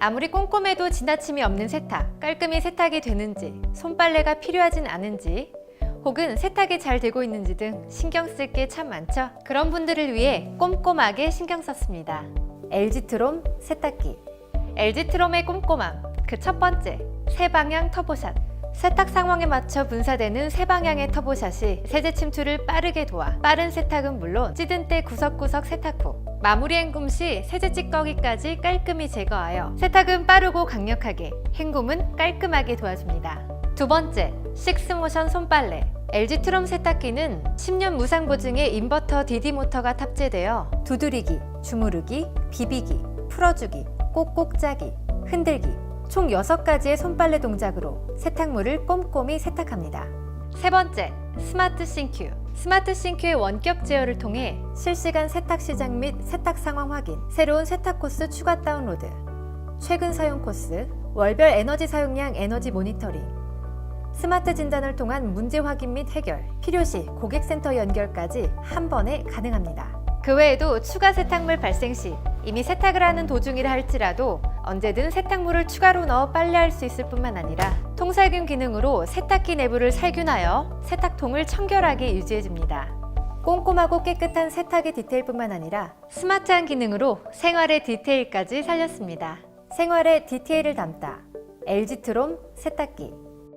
아무리 꼼꼼해도 지나침이 없는 세탁, 깔끔히 세탁이 되는지, 손빨래가 필요하진 않은지, 혹은 세탁이 잘 되고 있는지 등 신경 쓸 게 참 많죠? 그런 분들을 위해 꼼꼼하게 신경 썼습니다. LG 트롬 세탁기. LG 트롬의 꼼꼼함. 그 첫 번째, 세 방향 터보샷. 세탁 상황에 맞춰 분사되는 세 방향의 터보샷이 세제 침투를 빠르게 도와 빠른 세탁은 물론 찌든 때 구석구석 세탁 후 마무리 헹굼 시 세제 찌꺼기까지 깔끔히 제거하여 세탁은 빠르고 강력하게 헹굼은 깔끔하게 도와줍니다. 두 번째, 식스모션 손빨래. LG 트롬 세탁기는 10년 무상 보증의 인버터 DD 모터가 탑재되어 두드리기, 주무르기, 비비기, 풀어주기, 꼭꼭 짜기, 흔들기 총 6가지의 손빨래 동작으로 세탁물을 꼼꼼히 세탁합니다. 세 번째, 스마트 싱큐. 스마트 싱큐의 원격 제어를 통해 실시간 세탁 시장 및 세탁 상황 확인, 새로운 세탁 코스 추가 다운로드, 최근 사용 코스, 월별 에너지 사용량 에너지 모니터링, 스마트 진단을 통한 문제 확인 및 해결, 필요시 고객센터 연결까지 한 번에 가능합니다. 그 외에도 추가 세탁물 발생 시 이미 세탁을 하는 도중이라 할지라도 언제든 세탁물을 추가로 넣어 빨래할 수 있을 뿐만 아니라 통살균 기능으로 세탁기 내부를 살균하여 세탁통을 청결하게 유지해줍니다. 꼼꼼하고 깨끗한 세탁의 디테일뿐만 아니라 스마트한 기능으로 생활의 디테일까지 살렸습니다. 생활의 디테일을 담다 LG 트롬 세탁기